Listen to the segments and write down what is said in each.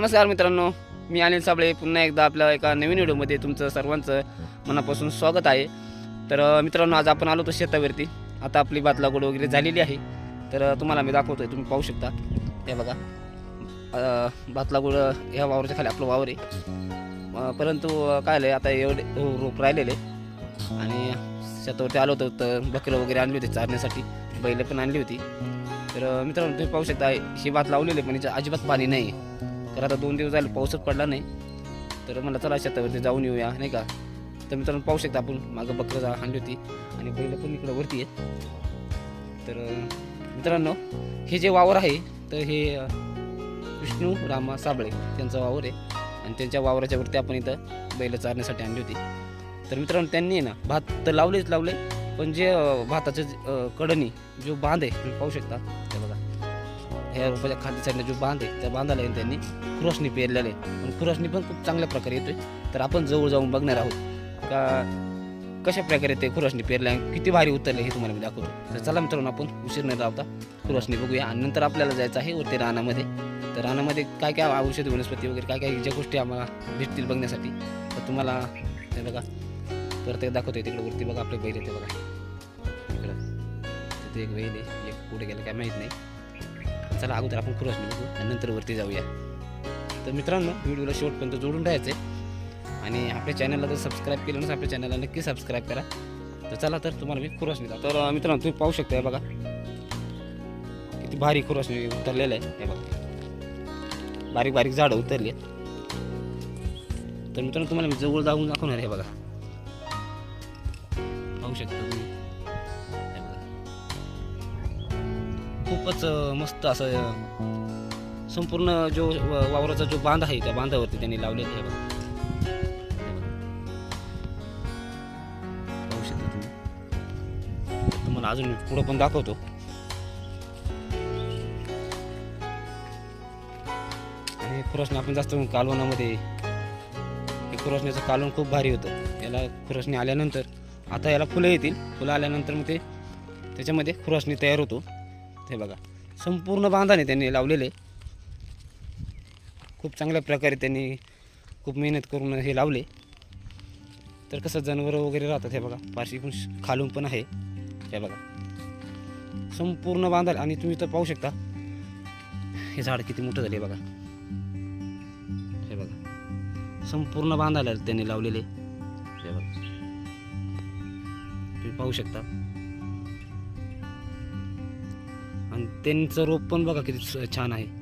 नमस्कार मित्रांनो मी अनिल साबळे. पुन्हा एकदा आपल्या एका नवीन व्हिडिओमध्ये तुमचं सर्वांचं मनापासून स्वागत आहे. तर मित्रांनो आज आपण आलो होतो शेतावरती. आता आपली भात लागवड वगैरे झालेली आहे. तर तुम्हाला मी दाखवतोय तुम्ही पाहू शकता. हे बघा. भात लागवड ह्या वावराच्या खाली आपलं वावर आहे. परंतु काय आलं आता एवढे रोप राहिलेले. आणि शेतावरती आलो होतो तर बकरं वगैरे आणली होती चारण्यासाठी. बैल पण आणली होती. तर मित्रांनो तुम्ही पाहू शकता ही भात लावलेली पण याच्या अजिबात पाणी नाही तर आता दोन दिवस झाले पाऊसच पडला नाही. तर मला चला शेतावरती जाऊन येऊया नाही का? तर मित्रांनो पाहू शकता आपण मागं बकरं जा- आणली होती आणि बैल पण इकडं वरती आहेत. तर मित्रांनो हे जे वावर आहे तर हे विष्णू रामा साबळे त्यांचा वावर आहे. आणि त्यांच्या वावराच्या वरती आपण इथं बैल चारण्यासाठी आणली होती. तर मित्रांनो त्यांनी ना भात तर लावलेच लावले पण जे भाताचं कडणी जो बांध आहे तुम्ही पाहू शकता ह्या रोपाच्या खाली साईडला जो बांध आहे त्या बांधाला आहे त्यांनी खुरसणी पेरलेलं आहे. पण खुरसणी पण खूप चांगल्या प्रकारे येतोय. तर आपण जवळ जाऊन बघणार आहोत का कशा प्रकारे ते खुरसणी पेरल्या आणि किती भारी उतरले हे तुम्हाला मी दाखवतो. तर चला मित्रांनो आपण उशीर न लावता खुरसणी बघूया. आणि नंतर आपल्याला जायचं आहे वरती रानामध्ये. तर रानामध्ये काय काय औषधी वनस्पती वगैरे काय काय ज्या गोष्टी आम्हाला भेटतील बघण्यासाठी तर तुम्हाला ते बघा. परत एक दाखवतोय तिकडे वरती बघा आपले बैल येते बघा. इकडं. तिथे एक बैल आहे एक पुढे गेलं काय माहीत नाही. चला अगोदर आपण खुरसणी बघू आणि नंतर वरती जाऊया. तर मित्रांनो व्हिडिओला शेवटपर्यंत जोडून राहायचं आहे आणि आपल्या चॅनलला जर सबस्क्राईब केलं नसेल आपल्या चॅनलला नक्की सबस्क्राईब करा. तर चला तर तुम्हाला मी खुरस निघा तर मित्रांनो तुम्ही पाहू शकता हे बघा. किती भारी खुरस उतरलेलं आहे हे बघा. बारीक बारीक झाडं उतरली तर मित्रांनो तुम्हाला मी जवळ जाऊन दाखवणार आहे हे बघा. पाहू शकता तुम्ही. खूपच मस्त असं संपूर्ण जो वावराचा जो बांध आहे त्या बांधावरती त्यांनी लावलेला आहे पाहू शकता तुम्ही. तुम्हाला अजून पुढं पण दाखवतो. आणि खुरसणे आपण जास्त कालवणामध्ये हे खुरसण्याचं कालवण खूप भारी होतं. याला खुरसणी आल्यानंतर आता याला फुलं येतील. फुलं आल्यानंतर मग ते त्याच्यामध्ये खुरसणी तयार होतो. हे बघा. संपूर्ण बांधाने त्यांनी लावलेले. खूप चांगल्या प्रकारे त्यांनी खूप मेहनत करून हे लावले. तर कसं जनावरं वगैरे राहतात हे बघा. पारशी पण खालून पण आहे. हे बघा. संपूर्ण बांधाल आणि तुम्ही तर पाहू शकता. हे झाड किती मोठं झाले बघा. हे बघा. संपूर्ण बांधायला त्यांनी लावलेले. हे बघा. तुम्ही पाहू शकता. त्यांचं रोप पण बघा किती स- छान आहे.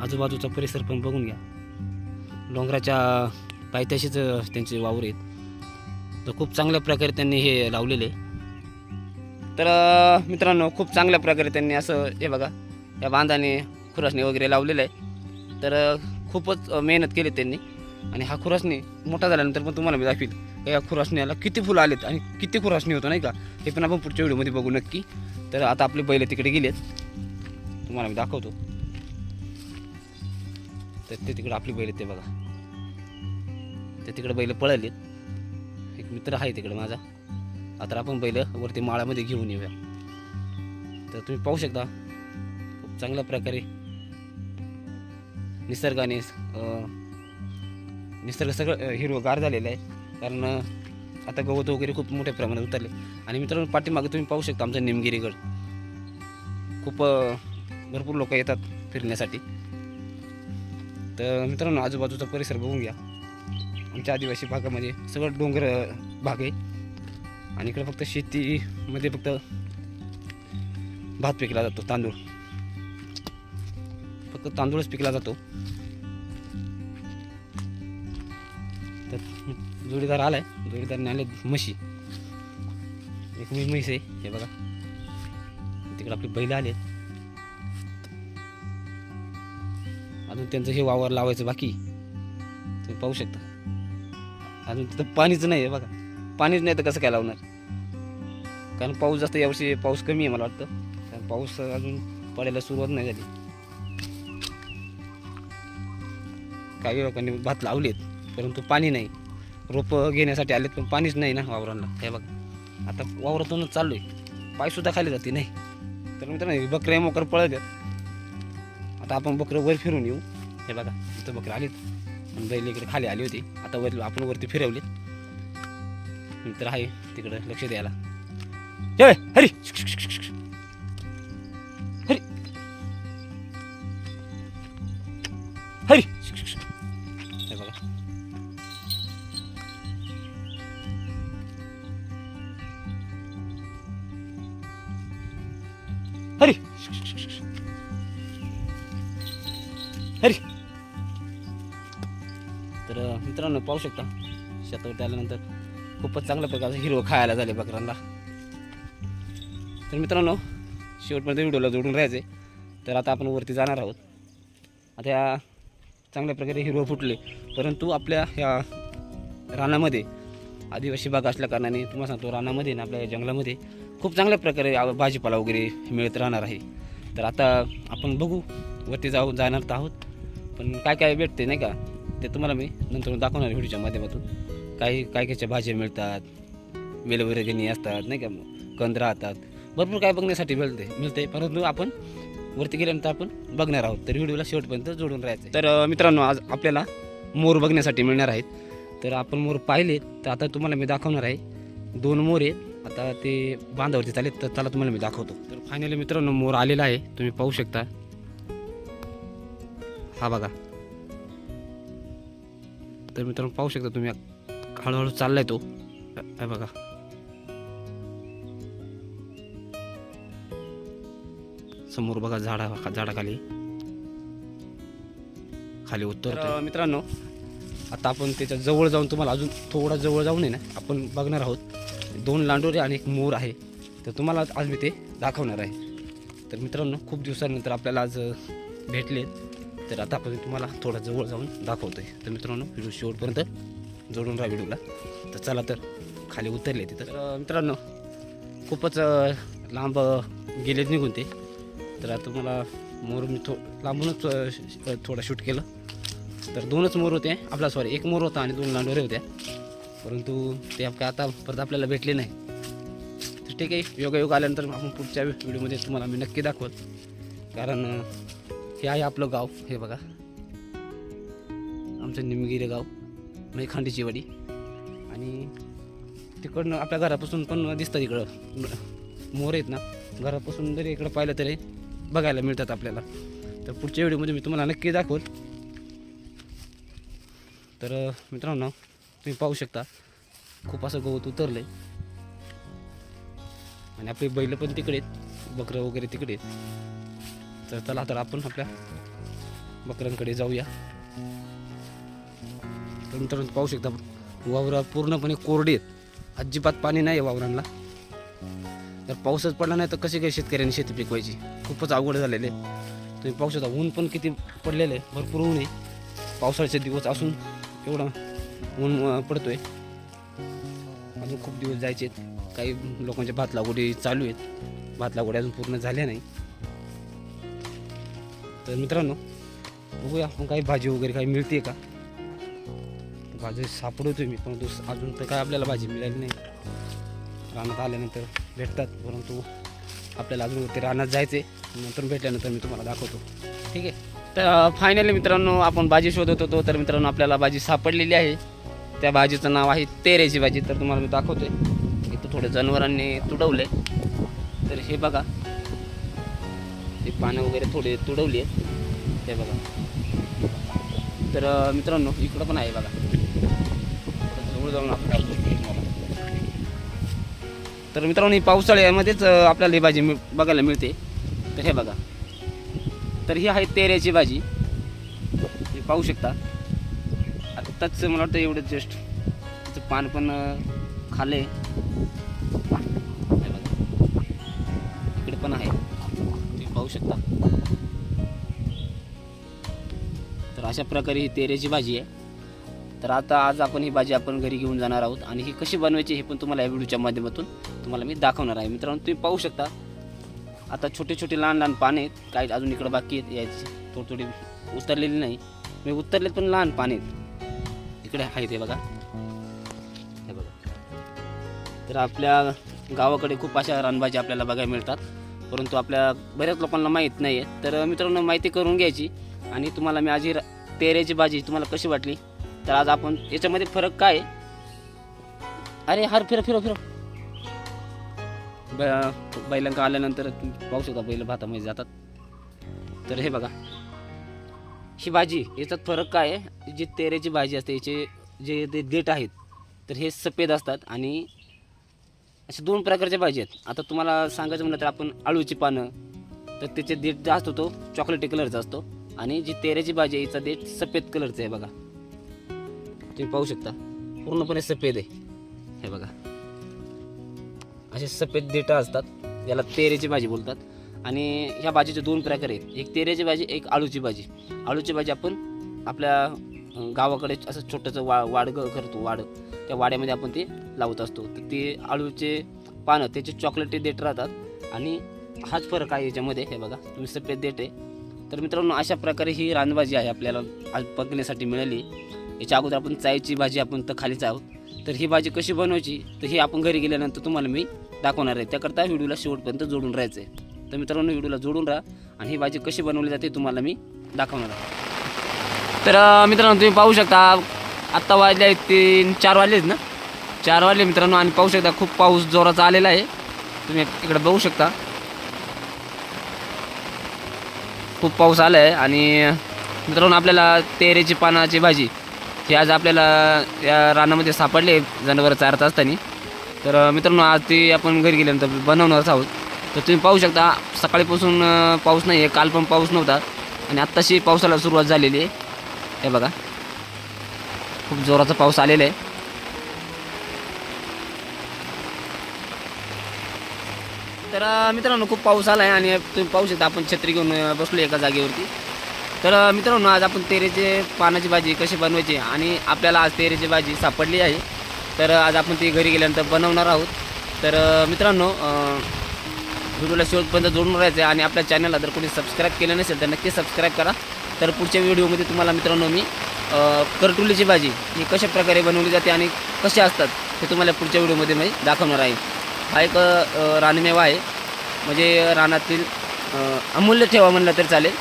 आजूबाजूचा परिसर पण बघून घ्या. डोंगराच्या पायथ्याशीच त्यांचे वावर आहेत. तर खूप चांगल्या प्रकारे त्यांनी हे लावलेले आहे. तर मित्रांनो खूप चांगल्या प्रकारे त्यांनी असं हे बघा या बांधाने खुरासणी वगैरे लावलेलं आहे. तर खूपच मेहनत केली त्यांनी. आणि हा खुरासणी मोठा झाल्यानंतर पण तुम्हाला मी दाखवील या खुरासण्याला किती फुलं आलेत आणि किती खुरासणी होतं नाही का? हे पण आपण पुढच्या व्हिडिओमध्ये बघू नक्की. तर आता आपले बैल तिकडे गेलेत. तुम्हाला मी दाखवतो. तर ते तिकडे आपली बैल ते बघा. ते तिकडे बैल पळालेत. एक मित्र आहे तिकडे माझा. आता आपण बैल वरती माळामध्ये घेऊन येऊया. तर तुम्ही पाहू शकता खूप चांगल्या प्रकारे निसर्गाने निसर्ग सगळं हिरवगार झालेलं आहे. कारण आता गवत वगैरे खूप मोठ्या प्रमाणात उतरले. आणि मित्रांनो पाठीमागे तुम्ही पाहू शकता आमचं निमगिरीगड. खूप भरपूर लोक येतात फिरण्यासाठी. तर मित्रांनो आजूबाजूचा परिसर बघून घ्या. आमच्या आदिवासी भागामध्ये सगळं डोंगर भाग आहे. आणि इकडे फक्त शेतीमध्ये फक्त भात पिकला जातो तांदूळ. फक्त तांदूळच पिकला जातो. जोडीदार आलाय. जोडीदारने आले म्हशी. एक मी म्हैस आहे हे बघा. तिकडे आपली बैल आले अजून त्यांचं हे वावर लावायचं बाकी. तुम्ही पाहू शकता. अजून तिथं पाणीच नाही आहे बघा. पाणीच नाही तर कसं काय लावणार? कारण पाऊस जास्त यावर्षी पाऊस कमी आहे मला वाटतं. कारण पाऊस अजून पडायला सुरुवात नाही झाली. काही लोकांनी भात लावलेत परंतु पाणी नाही. रोपं घेण्यासाठी आलेत पण पाणीच नाही ना वावरांना. हे बघ आता वावरातूनच चाललो आहे. पायसुद्धा खाली जाते नाही. तर मित्रांनो बकऱ्या मोकर पळत आहेत. आता आपण बकरं वर फिरून येऊ. हे बघा इथं बकरं आलीत. आणि बैल इकडे खाली आली होती. आता वर आपण वरती फिरवलीत. मित्र आहे तिकडं लक्ष द्यायला ये हरी! हरी! हरी! मित्रांनो पाहू शकता. शेतावरती आल्यानंतर खूपच चांगल्या प्रकारचं हिरवं खायला झाले बकरांना तर मित्रांनो शेवटमध्ये व्हिडिओला जोडून राहायचे तर आता आपण वरती जाणार आहोत. आता चांगल्या प्रकारे हिरवं फुटले परंतु आपल्या ह्या रानामध्ये आदिवासी भाग असल्या कारणाने तुम्हाला सांगतो रानामध्ये ना आपल्या जंगलामध्ये खूप चांगल्या प्रकारे भाजीपाला वगैरे मिळत राहणार आहे. तर आता आपण बघू वरती जाऊ जाणार तर आहोत. पण काय काय भेटते नाही का? ते तुम्हाला मी नंतर दाखवणार व्हिडिओच्या माध्यमातून. काही काय कायच्या भाज्या मिळतात वेलवर्गणी असतात नाही का? कंद राहतात. भरपूर काय बघण्यासाठी मिळते मिळते. परंतु आपण वरती गेल्यानंतर आपण बघणार आहोत. तर व्हिडिओला शेवटपर्यंत जोडून राहायचं तर मित्रांनो आज आपल्याला मोर बघण्यासाठी मिळणार आहेत. तर आपण मोर पाहिले तर आता तुम्हाला मी दाखवणार आहे दोन मोर आहेत. आता ते बांधावरती चालेल तर त्याला तुम्हाला मी दाखवतो. तर फायनली मित्रांनो मोर आलेला आहे. तुम्ही पाहू शकता. हा बघा. तर मित्रांनो पाहू शकता तुम्ही हळूहळू चाललाय तो. बघा. समोर बघा झाडा झाडाखाली. खाली उत्तर मित्रांनो आता आपण त्याच्याजवळ जाऊन तुम्हाला अजून थोडा जवळ जाऊन आहे ना आपण बघणार आहोत. दोन लांडोरे आणि एक मोर आहे. तर तुम्हाला आज मी ते दाखवणार आहे. तर मित्रांनो खूप दिवसानंतर आपल्याला आज भेटले. तर आता आपण तुम्हाला थोडा जवळ जाऊन दाखवतोय. तर मित्रांनो व्हिडिओ शेवटपर्यंत जोडून राहा व्हिडिओला. तर चला तर खाली उतरले तिथं तर. मित्रांनो खूपच लांब अ, गेलेत निघून ते. तर आता तुम्हाला मोर मी थो लांबूनच श- थोडा शूट केलं. तर दोनच मोर होते. आपला सॉरी एक मोर होता आणि दोन लांडोरे होत्या. परंतु ते आपल्या आता परत आपल्याला भेटले नाही. तर ठीक आहे योगायोग आल्यानंतर आपण पुढच्या व्हिडिओमध्ये तुम्हाला मी नक्की दाखवत. कारण हे आहे आपलं गाव हे बघा. आमचं निमगिरे गाव म्हणजे खांडीची वाडी. आणि तिकडनं आपल्या घरापासून पण दिसतं इकडं. मोर आहेत ना घरापासून जरी इकडं पाहिलं तरी बघायला मिळतात आपल्याला. तर पुढच्या व्हिडिओमध्ये मी तुम्हाला नक्की दाखवत तर मित्रांनो तुम्ही पाहू शकता खूप असं गवत उतरलं आहे आणि आपली बैल पण तिकडे आहेत बकरं वगैरे तिकडे आहेत. तर चला तर आपण आपल्या बकऱ्यांकडे जाऊया. तर पाहू शकता वावरा पूर्णपणे कोरडी आहेत. अजिबात पाणी नाही आहे वावरांना. जर पाऊसच पडला नाही तर कशी काय शेतकऱ्यांनी शेती पिकवायची? खूपच अवघड झालेले तुम्ही पाहू शकता ऊन पण किती पडलेलं आहे. भरपूर ऊन आहे. पावसाळ्याचे दिवस असून एवढा ऊन पडतोय. अजून खूप दिवस जायचे आहेत. काही लोकांच्या भात लागवडी चालू आहेत. भात लागवडी अजून पूर्ण झाल्या नाही. तर मित्रांनो बघूया आपण काही भाजी वगैरे काही मिळते का? भाजी सापडवतोय मी परंतु अजून तर काय आपल्याला भाजी मिळाली नाही. रानात आल्यानंतर भेटतात परंतु आपल्याला अजून ते रानात जायचे नंतर भेटल्यानंतर मी तुम्हाला दाखवतो. ठीक आहे? तर फायनली मित्रांनो आपण भाजी शोधत होतो तर मित्रांनो आपल्याला भाजी सापडलेली आहे. त्या भाजीचं नाव आहे तेरेची भाजी तर तुम्हाला मी दाखवतोय. इथं थोडे जनावरांनी तुडवले तर हे बघा ते पानं वगैरे थोडे तुडवली आहेत. हे बघा. तर मित्रांनो इकडं पण आहे बघा. जवळ जाऊन तर मित्रांनो ही पावसाळ्यामध्येच आपल्याला ही भाजी मिळ- बघायला मिळते. तर हे बघा. तर ही आहे तेऱ्याची भाजी. हे पाहू शकता. आत्ताच मला वाटतं एवढं जस्ट त्याचं पान पण खाले अशा प्रकारे ही तेऱ्याची भाजी आहे. तर आता आज आपण ही भाजी आपण घरी घेऊन जाणार आहोत आणि ही कशी बनवायची हे पण तुम्हाला या व्हिडिओच्या माध्यमातून तुम्हाला मी दाखवणार आहे. मित्रांनो तुम्ही पाहू शकता. आता छोटे छोटे लहान लहान पाने आहेत. काही अजून इकडं बाकी आहेत. यायची थोडी थोडी उतरलेली नाही. मी उतरलेत पण लहान पाने आहेत. इकडे आहेत हे बघा. हे बघा. तर आपल्या गावाकडे खूप अशा रानभाज्या आपल्याला बघायला मिळतात. परंतु आपल्या बऱ्याच लोकांना माहीत नाही आहे तर मित्रांनो माहिती करून घ्यायची. आणि तुम्हाला मी आजही पेऱ्याची भाजी तुम्हाला कशी वाटली? तर आज आपण याच्यामध्ये फरक काय अरे हार फिर फिरो फिरो. ब- बैलांका आल्यानंतर पाहू शकता बैल भातामध्ये जातात. तर हे बघा. ही भाजी याच्यात फरक काय आहे? जी तेरेची भाजी असते याचे जे ते देठ आहेत तर हे सफेद असतात आणि अशा दोन प्रकारच्या भाजी आहेत. आता तुम्हाला सांगायचं म्हणलं तर आपण आळूची पानं तर त्याचे देठ जास्त होतो चॉकलेटी कलरचा असतो. आणि जी तेऱ्याची भाजी आहे याचा देठ सफेद कलरचं आहे बघा. तुम्ही पाहू शकता. पूर्णपणे सफेद आहे. हे बघा. असे सफेद देठ असतात याला तेरेची भाजी बोलतात. आणि ह्या भाजीचे दोन प्रकार आहेत. एक तेरेची भाजी एक आळूची भाजी. आळूची भाजी आपण आपल्या गावाकडे असं छोटंसं वा वाडगं करतो वाड. त्या वाड्यामध्ये आपण ते लावत असतो. तर ते आळूचे पानं त्याचे चॉकलेटी देठ राहतात. आणि हाच फरक आहे याच्यामध्ये. हे बघा. तुम्ही सफेद देठ आहे. तर मित्रांनो अशा प्रकारे ही रानभाजी आहे आपल्याला आज पकण्यासाठी मिळाली. याच्या अगोदर आपण चायची भाजी आपण तर खालीच आहोत. तर ही भाजी कशी बनवायची? तर ही आपण घरी गेल्यानंतर तुम्हाला मी दाखवणार आहे. त्याकरता व्हिडिओला शेवटपर्यंत जोडून राहायचं आहे तर मित्रांनो व्हिडिओला जोडून राहा आणि ही भाजी कशी बनवली जाते तुम्हाला मी दाखवणार आहे. तर मित्रांनो तुम्ही पाहू शकता आत्ता वाजले आहेत तीन चार वाजलेच ना? चार वाजले मित्रांनो आणि पाहू शकता खूप पाऊस जोराचा आलेला आहे. तुम्ही इकडे बघू शकता. खूप पाऊस आला आहे आणि मित्रांनो आपल्याला तेरेची पानाची भाजी ही आज आपल्याला या रानामध्ये सापडले जनावरं चारत असताना. तर मित्रांनो आज ती आपण घरी गेल्यानंतर बनवणारच आहोत. तर तुम्ही पाहू शकता सकाळीपासून पाऊस नाही आहे काल पण पाऊस नव्हता. आणि आत्ताशी पावसाला सुरुवात झालेली आहे. हे बघा. खूप जोराचा पाऊस आलेला आहे. तर मित्रांनो खूप पाऊस आला आहे आणि तुम्ही पाहू शकता आपण छत्री घेऊन बसलो एका जागेवरती. तर मित्रांनो आज आपण तेरेचे पानाची भाजी कशी बनवायची आणि आपल्याला आज तेरेची भाजी सापडली आहे. तर आज आपण ती घरी गेल्यानंतर बनवणार आहोत. तर मित्रांनो व्हिडिओला शेवटपर्यंत जोडून राहायचं आहे आणि आपल्या चॅनलला जर कोणी सबस्क्राईब केलं नसेल तर नक्की सबस्क्राईब करा. तर पुढच्या व्हिडिओमध्ये तुम्हाला मित्रांनो मी करटुलीची भाजी ही कशा प्रकारे बनवली जाते आणि कशा असतात हे तुम्हाला पुढच्या व्हिडिओमध्ये मी दाखवणार आहे. हा एक रानमेवा आहे. म्हणजे रानातील अमूल्य ठेवा म्हणलं तरी चालेल.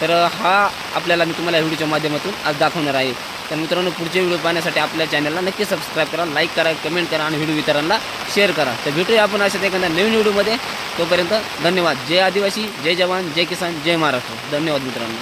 तर हा आपल्याला मी तुम्हाला व्हिडिओच्या माध्यमातून आज दाखवणार आहे. तर मित्रांनो पुढचे व्हिडिओ पाहण्यासाठी आपल्या चॅनलला नक्की सबस्क्राईब करा लाईक करा कमेंट करा आणि व्हिडिओ इतरांना शेअर करा. तर भेटूया आपण अशाच एखाद्या नवीन व्हिडिओमध्ये. तोपर्यंत धन्यवाद. जय आदिवासी जय जवान जय किसान जय महाराष्ट्र. धन्यवाद मित्रांनो.